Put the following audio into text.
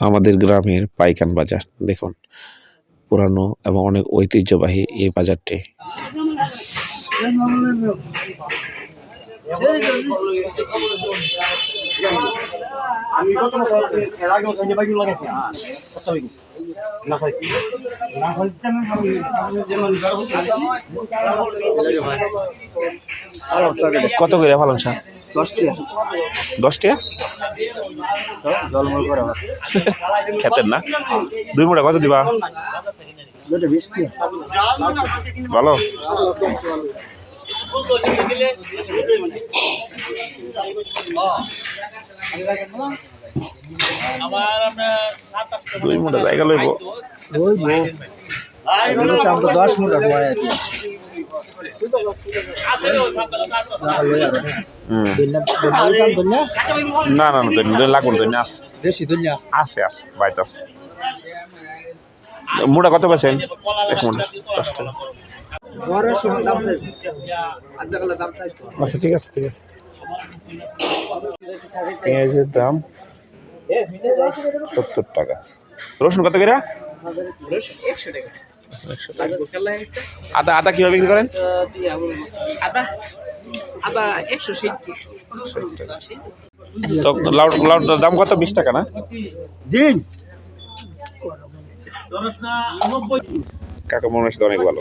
আমাদের গ্রামের পাইকান বাজার দেখুন। পুরানো এবং অনেক ঐতিহ্যবাহী এই বাজারটি। আমি কত এর আগেও সাইজে বাইক লাগাইছি। কত বাইক না হয় না হয় যেমন কত করে পালং শাক দশটি দশ টাকা খেতেন না? দুই মোটা কত দিবা? ভালো। দুই মোটা জায়গা লইব। দশ মিনিট না না না না দুই লাগবে দুই আস। বেশি দুনিয়া আছে আছে বাইতে আছে। মোটা কত পেয়েছেন এক মোটা দশ টাকা আচ্ছা ঠিক আছে ঠিক আছে। পেঁয়াজের দাম সত্তর টাকা। রসুন কত করে? একশো টাকা। আদা আদা কীভাবে বিক্রি করেন? আদা আদা একশো তো লাউড লাউড দাম কত? বিশ টাকা না? দিন। কাকা মনে হচ্ছে অনেক ভালো।